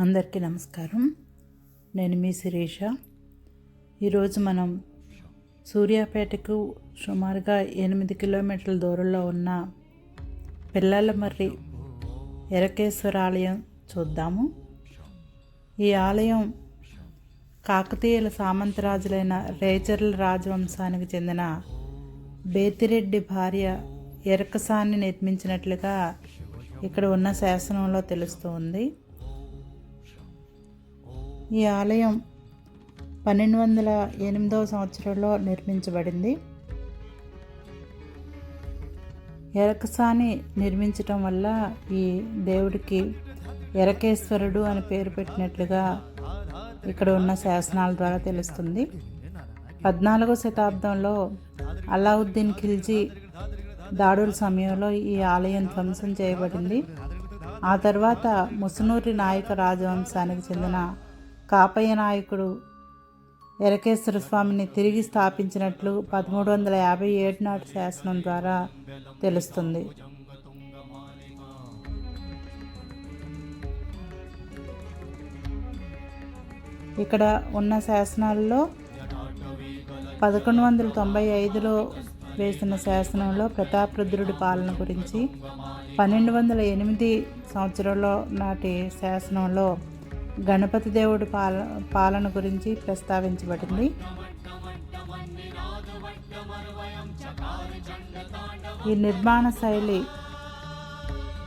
అందరికీ నమస్కారం. నేను మీ శిరీష. ఈరోజు మనం సూర్యాపేటకు సుమారుగా ఎనిమిది కిలోమీటర్ల దూరంలో ఉన్న పిల్లలమర్రి ఎరకేశ్వర ఆలయం చూద్దాము. ఈ ఆలయం కాకతీయుల సామంతరాజులైన రేచర్ల రాజవంశానికి చెందిన బేతిరెడ్డి భార్య ఎరకసాన్ని నిర్మించినట్లుగా ఇక్కడ ఉన్న శాసనంలో తెలుస్తుంది ఈ ఆలయం పన్నెండు వందల ఎనిమిదవ సంవత్సరంలో నిర్మించబడింది. ఎరకసాని నిర్మించటం వల్ల ఈ దేవుడికి ఎరకేశ్వరుడు అని పేరు పెట్టినట్లుగా ఇక్కడ ఉన్న శాసనాల ద్వారా తెలుస్తుంది. పద్నాలుగో శతాబ్దంలో అలావుద్దీన్ ఖిల్జీ దాడుల సమయంలో ఈ ఆలయం ధ్వంసం చేయబడింది. ఆ తర్వాత ముసునూరి నాయక రాజవంశానికి చెందిన కాపయ్య నాయకుడు ఎరకేశ్వర స్వామిని తిరిగి స్థాపించినట్లు పదమూడు వందల యాభై ఏడు నాటి శాసనం ద్వారా తెలుస్తుంది. ఇక్కడ ఉన్న శాసనాల్లో పదకొండు వందల తొంభై ఐదులో వేసిన శాసనంలో ప్రతాపరుద్రుడి పాలన గురించి పన్నెండు వందల ఎనిమిది సంవత్సరంలో నాటి శాసనంలో గణపతి దేవుడి పాల పాలన గురించి ప్రస్తావించబడింది. ఈ నిర్మాణ శైలి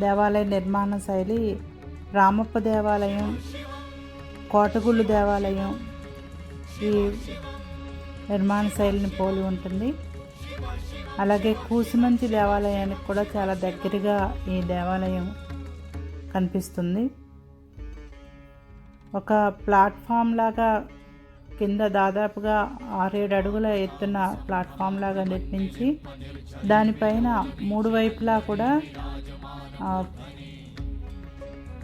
దేవాలయ నిర్మాణ శైలి రామప్ప దేవాలయం కోటగుళ్ళు దేవాలయం ఈ నిర్మాణ శైలిని పోలి ఉంటుంది. అలాగే కూసుమంచి దేవాలయానికి కూడా చాలా దగ్గరగా ఈ దేవాలయం కనిపిస్తుంది. ఒక ప్లాట్ఫామ్ లాగా కింద దాదాపుగా ఆరేడు అడుగుల ఎత్తున ప్లాట్ఫామ్ లాగా నిర్మించి దానిపైన మూడు వైపులా కూడా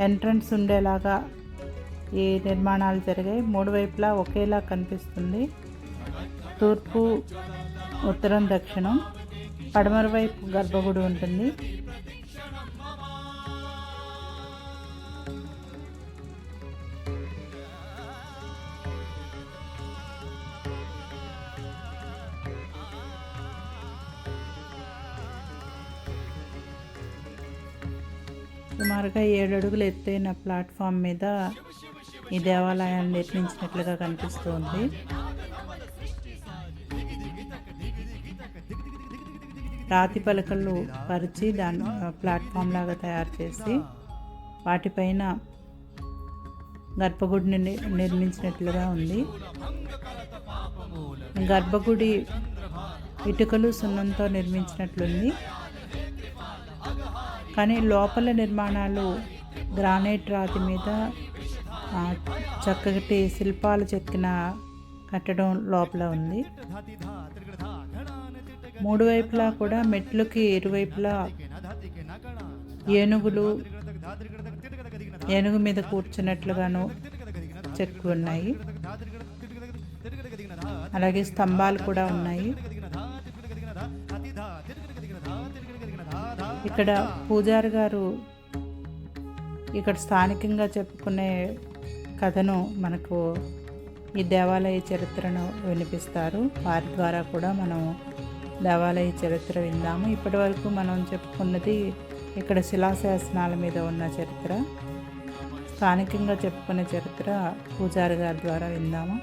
ఎంట్రన్స్ ఉండేలాగా ఈ నిర్మాణాలు జరిగాయి. మూడు వైపులా ఒకేలా కనిపిస్తుంది. తూర్పు ఉత్తరం దక్షిణం. పడమర వైపు గర్భగుడి ఉంటుంది. సుమారుగా ఏడు అడుగులు ఎత్తైన ప్లాట్ఫామ్ మీద ఈ దేవాలయాన్ని నిర్మించినట్లుగా కనిపిస్తుంది. రాతి పలకలు పరిచి దాని ప్లాట్ఫామ్ లాగా తయారు చేసి వాటిపైన గర్భగుడిని నిర్మించినట్లుగా ఉంది. గర్భగుడి ఇటుకలు సున్నంతో నిర్మించినట్లుంది. కానీ లోపల నిర్మాణాలు గ్రానైట్ రాతి మీద ఆ, చక్కటి శిల్పాలు చెక్కిన కట్టడం లోపల ఉంది. మూడు వైపులా కూడా మెట్లుకి ఇరువైపులా ఏనుగులు ఏనుగు మీద కూర్చున్నట్లుగాను చెక్కు ఉన్నాయి. అలాగే స్తంభాలు కూడా ఉన్నాయి. ఇక్కడ పూజారి గారు ఇక్కడ స్థానికంగా చెప్పుకునే కథను మనకు ఈ దేవాలయ చరిత్రను వినిపిస్తారు. వారి ద్వారా కూడా మనం దేవాలయ చరిత్ర విందాము. ఇప్పటి వరకు మనం చెప్పుకున్నది ఇక్కడ శిలాశాసనాల మీద ఉన్న చరిత్ర. స్థానికంగా చెప్పుకునే చరిత్ర పూజారి గారి ద్వారా విందాము.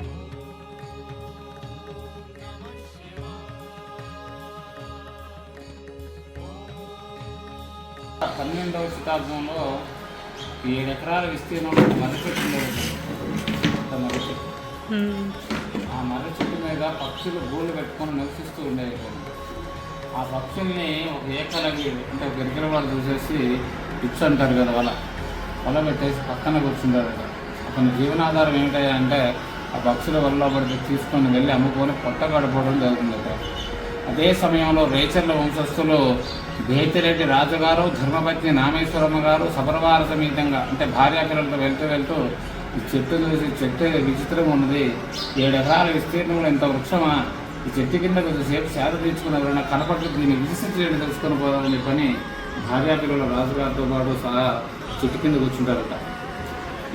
పన్నెండవ శతాబ్దంలో ఏడు ఎకరాల విస్తీర్ణంలో మర్రి చెట్టు ఉండేది. పెద్ద మర్రి చెట్టు. ఆ మర్రి చెట్టు మీద పక్షులు గూళ్ళు పెట్టుకొని నివసిస్తూ ఉండేవి. ఆ పక్షుల్ని ఒక ఏకలవి అంటే ఒక ఎరకలవాడు చూసేసి పిచ్చు అంటారు కదా వల. వల పెట్టేసి పక్కన కూర్చుంటారు కదా. అతని జీవనాధారం ఏంటి అంటే ఆ పక్షుల వల్ల పడితే తీసుకొని వెళ్ళి అమ్ముకొని పొట్ట గడపడం జరుగుతుంది అదే సమయంలో రేచర్ల వంశస్థులు బేతిరెడ్డి రాజుగారు ధర్మపత్ని నామేశ్వరమ్మ గారు సపరవార సమేతంగా అంటే భార్యా పిల్లలతో వెళ్తూ వెళ్తూ ఈ చెట్టు చూసి చెట్టు విచిత్రం ఉన్నది. ఏడు ఎకరాల విస్తీర్ణంలో ఇంత వృక్షమా? ఈ చెట్టు కింద కొద్దిసేపు సేద తీర్చుకున్న ఎవరైనా కనపట్టు దీన్ని విశిష్టత తెలుసుకొని పోదామని పని భార్యాపిల్లల రాజుగారితో పాటు సహా చెట్టు కింద కూర్చుంటారట.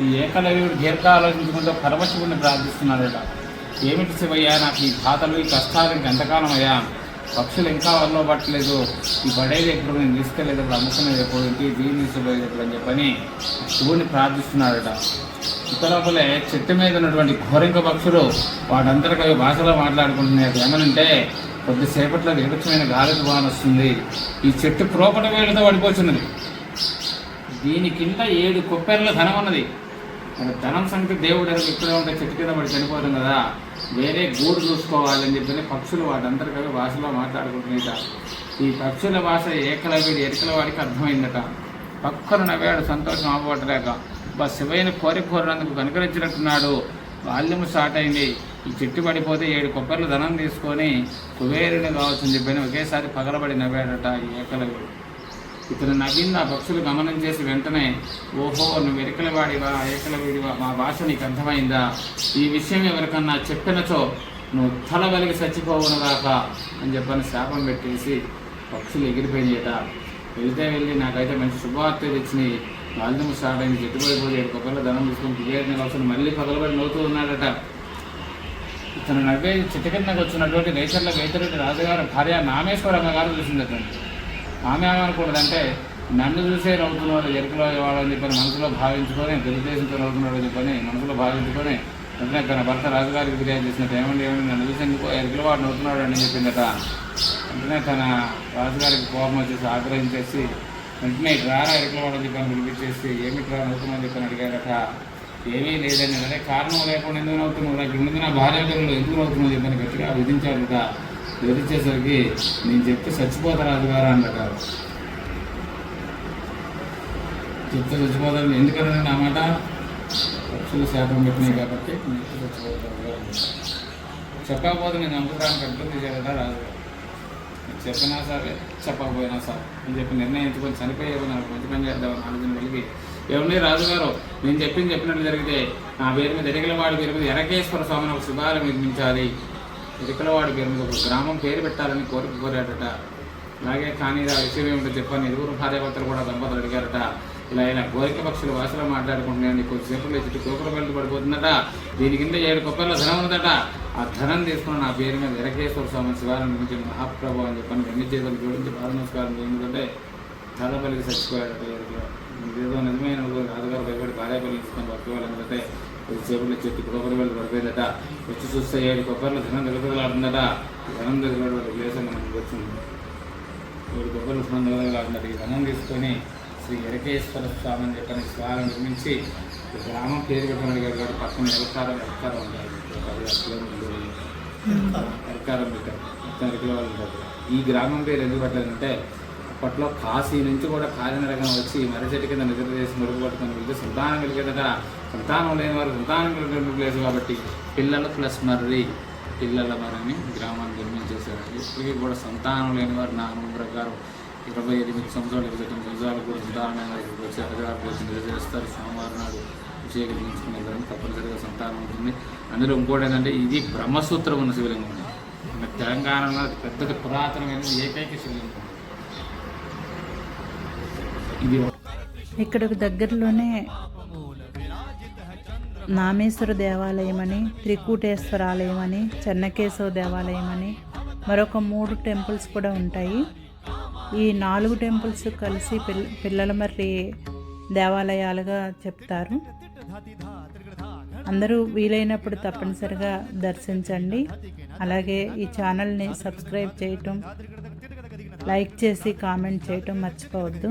ఈ ఏకలవ్యుడు దీర్ఘ ఆలోచించుకుంటూ పరమశివుని ప్రార్థిస్తున్నాడట. ఏమిటి శివయ్యా నాకు ఈ బాధలు ఈ కష్టాలు ఇంకెంతకాలం అయ్యా పక్షులు ఇంకా వల్ల పట్టలేదు ఈ పడేది ఎప్పుడు నేను తీసుకెళ్ళలేదు ఇప్పుడు అమ్ముకునేది ఎప్పుడు దీన్ని తీసుకుపోయేది ఎప్పుడు అని చెప్పని శివుని ప్రార్థిస్తున్నాడట ఉత్తరపలే చెట్టు మీద ఉన్నటువంటి ఘోరింక పక్షులు వాటంతటికి భాషలో మాట్లాడుకుంటున్నాయి. ఏమనంటే కొద్దిసేపట్లో విరుక్షమైన గాలి తుఫాను వస్తుంది. ఈ చెట్టు ప్రోపట వేలుతో పడిపోతున్నది. దీని కింద ఏడు కొప్పెర్ల ధనం ఉన్నది. ధనం సంగతి దేవుడు అని ఇక్కడే ఉంటే చెట్టు కింద పడి చనిపోతుంది కదా. వేరే గూడు చూసుకోవాలని చెప్పి పక్షులు వాటందరూ అవి భాషలో మాట్లాడుకుంటున్నాయిట. ఈ పక్షుల భాష ఏకలవిడి ఎరికల వాడికి అర్థమైందట. పక్కన నవ్వాడు సంతోషం అవ్వట్లేక. బా శివయ్యని కోరి కోరినందుకు కనుకరించినట్టున్నాడు. బాల్యము స్టార్ట్ అయింది. ఈ చెట్టు పడిపోతే ఏడు కొబ్బరిలు ధనం తీసుకొని కుబేరుని కావచ్చని చెప్పని ఒకేసారి పగలబడి నవ్వాడట ఈ ఏకలవిడు ఇతను నవ్వింది ఆ పక్షులు గమనం చేసి వెంటనే ఓహో నువ్వు ఎరికల వాడివా ఏకల వీడివా మా భాష నీకు అర్థమైందా? ఈ విషయం ఎవరికన్నా చెప్పినచో నువ్వు తల వెలిగి చచ్చిపోవునుగాక అని చెప్పని శాపం పెట్టేసి పక్షులు ఎగిరిపోయినాయట. వెళ్తే వెళ్ళి నాకైతే మంచి శుభవార్త తెచ్చినాయి. బాల్యము స్టార్ట్ అయింది చెట్టుబడిపోయి ఏడు కొబ్బరిలో ధనం తీసుకొని కుబేరుని కోసం మళ్ళీ పగలబడి నవ్వుతూ ఉన్నాడట. ఇతను నవ్వే చెట్టు కిందకు వచ్చినటువంటి రైతుల రైతురెడ్డి రాజుగారు భార్య నామేశ్వరమ్మ గారు చూసింది అతను ఆమె ఏమనకూడదంటే నన్ను చూసే నవ్వుతున్నాడు ఎరుకలో వాడు అని చెప్పని మనసులో భావించుకొని తెలుగుదేశంతో నవ్వుతున్నాడు అని చెప్పని మనసులో భావించుకొని వెంటనే తన భర్త రాజుగారికి ఫిర్యాదు చేసినట్టు ఏమండి ఏమండి నన్ను చూసి ఎందుకు ఎరుకలో వాడు నవ్వుతున్నాడు అని చెప్పిందట. వెంటనే తన రాజుగారికి కోపం వచ్చేసి ఆగ్రహించేసి వెంటనే ఇటు రారా ఎరుకలో వాడు అని చెప్పని పిలిపించేసి ఏమిటి రా నవ్వుతున్నావు? చెప్పని అడిగారట. ఏమీ లేదని అదే కారణం లేకుండా ఎందుకు నవ్వుతున్నావు? నాకు ముందు నా భార్య ఎందుకు నవ్వుతున్నావు? చెప్పని గట్టిగా విధించాడుట విధించేసరికి నేను చెప్తే చచ్చిపోతా రాజుగారు అన్నట చెప్తే చచ్చిపోతారు ఎందుకన్నా నా మాట? పక్షులు శాతం పెట్టినాయి కాబట్టి నేను చెప్పకపోతే నేను అమృతానికి అభివృద్ధి చేయడా రాజుగారు చెప్పినా సరే చెప్పకపోయినా సరే అని చెప్పి నిర్ణయించుకొని చనిపోయేవో నాకు మంచి పని చేద్దామని ఆలోచన కలిగి ఎవరిని రాజుగారు నేను చెప్పింది చెప్పినట్లు జరిగితే నా పేరు మీద ఎరగలవాడి పేరు మీద ఎరకేశ్వర స్వామిని ఒక శివాలయం నిర్మించాలి. ఎరకలవాడి పేరు మీద ఒక గ్రామం పేరు పెట్టాలని కోరిక కోరాడట. అలాగే కానీ ఆ విషయం ఏమిటో చెప్పని ఇరువురు భార్యాభర్తలు కూడా దంపతులు అడిగారట. ఇలా అయినా కోరిక పక్షులు భాషలో మాట్లాడుకుంటున్నాయని కొద్దిసేపు చుట్టూ కూకలు బయలు పడిపోతుందట. దీని కింద ఏడు కొప్పల్లో ధనం ఉందట. ఆ ధనం తీసుకుని నా పేరు మీద ఎరకేశ్వర స్వామి శివాలను నిర్మించిన మహాప్రభు అని చెప్పని రెండు చేతులు జోడించి పాద నమస్కారం ఎందుకంటే చాలా పలికి చచ్చిపోయాడట. ఏదో నిజమైన రాజుగారు భయపడి భార్య పిల్లలు తీసుకొని పట్టుకోవాలంటే కొద్దిసేపట్లో చెట్టు కొబ్బరి వెళ్ళి పడిపోయిందట వచ్చి చూస్తే ఏడు కొబ్బరిలో ధనం నిలబడలాడుతుందట ధనం దగ్గర ప్లేస్ మనకు వచ్చింది. ఏడు కొబ్బరిలు ధనం నిలబడలాడుతుందట ఈ ధనం తీసుకొని శ్రీ ఎరకేశ్వర స్వామి అని చెప్పని స్వామి నిర్మించి గ్రామం పేరు పెట్టమని గారు పక్కన ఎలకారం ఎలకారం ఉంటారు కిలోమీటర్లు ఎలకారం పెట్టారు. మొత్తం ఎరుకల వాళ్ళు ఉంటారు ఈ గ్రామం పేరు ఎందుకు పెట్టలేదంటే అప్పట్లో కాశీ నుంచి కూడా కాలినడకం వచ్చి మర్రి కింద నిద్ర చేసి మురుగు వెళ్తే సంతానం కలిగేదట సంతానం లేని వారు సంతానం కలిగిన ప్లేస్ కాబట్టి పిల్లలు ప్లస్ మర్రి పిల్లల మరని గ్రామాన్ని నిర్మించేశారు ఇప్పటికీ కూడా సంతానం లేని వారు నా అనుభవం ప్రకారం ఇరవై ఎనిమిది సంవత్సరాలు ఇరవై తొమ్మిది సంవత్సరాలు కూడా సంతానమైన వచ్చి అధికారులు వచ్చి సోమవారం నాడు అభిషేకించుకునే దానికి తప్పనిసరిగా సంతానం ఉంటుంది. అందులో ఇంకోటి ఏంటంటే ఇది బ్రహ్మసూత్రం ఉన్న శివలింగం మన తెలంగాణలో పెద్దది పురాతనమైనది ఏకైక శివలింగం. ఇది ఇక్కడ దగ్గరలోనే నామేశ్వర దేవాలయం అని త్రికూటేశ్వర ఆలయం అని చెన్నకేశవ దేవాలయం అని మరొక మూడు టెంపుల్స్ కూడా ఉంటాయి. ఈ నాలుగు టెంపుల్స్ కలిసి పిల్ పిల్లల మర్రి దేవాలయాలుగా చెప్తారు. అందరూ వీలైనప్పుడు తప్పనిసరిగా దర్శించండి. అలాగే ఈ ఛానల్ని సబ్స్క్రైబ్ చేయటం లైక్ చేసి కామెంట్ చేయటం మర్చిపోవద్దు.